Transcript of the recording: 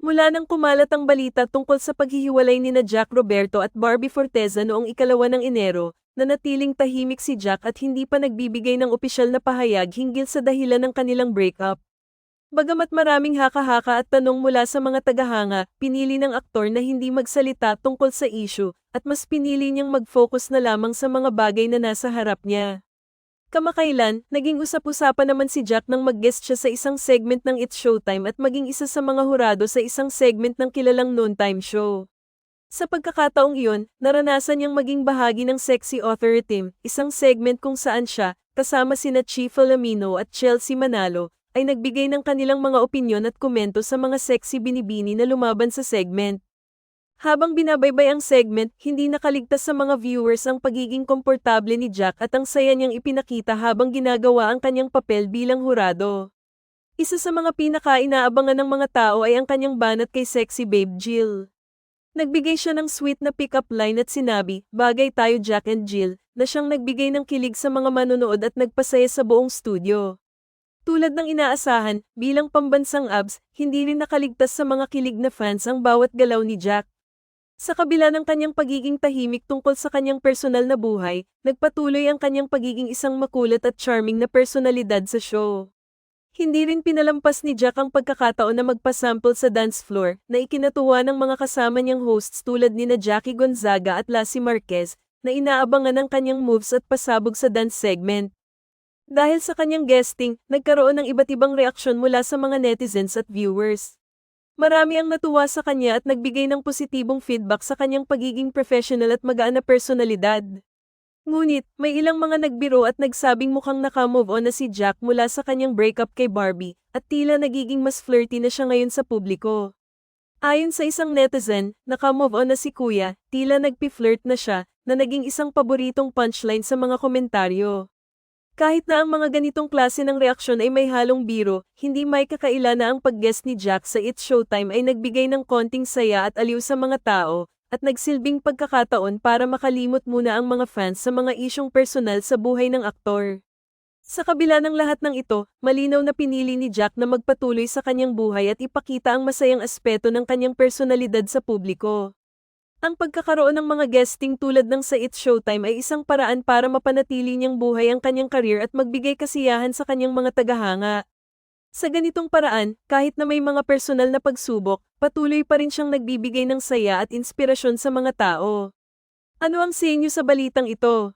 Mula nang kumalat ang balita tungkol sa paghihiwalay ni na Jack Roberto at Barbie Forteza noong ikalawa ng Enero, nanatiling tahimik si Jack at hindi pa nagbibigay ng opisyal na pahayag hinggil sa dahilan ng kanilang breakup. Bagamat maraming haka-haka at tanong mula sa mga tagahanga, pinili ng aktor na hindi magsalita tungkol sa issue, at mas pinili niyang mag-focus na lamang sa mga bagay na nasa harap niya. Kamakailan, naging usap-usapan naman si Jack nang mag-guest siya sa isang segment ng It's Showtime at maging isa sa mga hurado sa isang segment ng kilalang noontime show. Sa pagkakataong iyon, naranasan niyang maging bahagi ng Sexy Author Team, isang segment kung saan siya, kasama sina Chief Alamino at Chelsea Manalo, ay nagbigay ng kanilang mga opinyon at komento sa mga sexy binibini na lumaban sa segment. Habang binabaybay ang segment, hindi nakaligtas sa mga viewers ang pagiging komportable ni Jack at ang saya niyang ipinakita habang ginagawa ang kanyang papel bilang hurado. Isa sa mga pinaka-inaabangan ng mga tao ay ang kanyang banat kay sexy babe Jill. Nagbigay siya ng sweet na pick-up line at sinabi, bagay tayo Jack and Jill, na siyang nagbigay ng kilig sa mga manonood at nagpasaya sa buong studio. Tulad ng inaasahan, bilang pambansang abs, hindi rin nakaligtas sa mga kilig na fans ang bawat galaw ni Jack. Sa kabila ng kanyang pagiging tahimik tungkol sa kanyang personal na buhay, nagpatuloy ang kanyang pagiging isang makulat at charming na personalidad sa show. Hindi rin pinalampas ni Jack ang pagkakataon na magpasample sa dance floor na ikinatuwa ng mga kasama niyang hosts tulad ni na Jackie Gonzaga at Lassie Marquez na inaabangan ang kanyang moves at pasabog sa dance segment. Dahil sa kanyang guesting, nagkaroon ng iba't ibang reaksyon mula sa mga netizens at viewers. Marami ang natuwa sa kanya at nagbigay ng positibong feedback sa kanyang pagiging professional at magaan na personalidad. Ngunit, may ilang mga nagbiro at nagsabing mukhang nakamove on na si Jack mula sa kanyang breakup kay Barbie, at tila nagiging mas flirty na siya ngayon sa publiko. Ayon sa isang netizen, nakamove on na si Kuya, tila nagpi-flirt na siya, na naging isang paboritong punchline sa mga komentaryo. Kahit na ang mga ganitong klase ng reaksyon ay may halong biro, hindi may kakaila na ang pag-guest ni Jack sa It's Showtime ay nagbigay ng konting saya at aliw sa mga tao, at nagsilbing pagkakataon para makalimot muna ang mga fans sa mga isyong personal sa buhay ng aktor. Sa kabila ng lahat ng ito, malinaw na pinili ni Jack na magpatuloy sa kanyang buhay at ipakita ang masayang aspeto ng kanyang personalidad sa publiko. Ang pagkakaroon ng mga guesting tulad ng sa It's Showtime ay isang paraan para mapanatili niyang buhay ang kanyang career at magbigay kasiyahan sa kanyang mga tagahanga. Sa ganitong paraan, kahit na may mga personal na pagsubok, patuloy pa rin siyang nagbibigay ng saya at inspirasyon sa mga tao. Ano ang sa inyo sa balitang ito?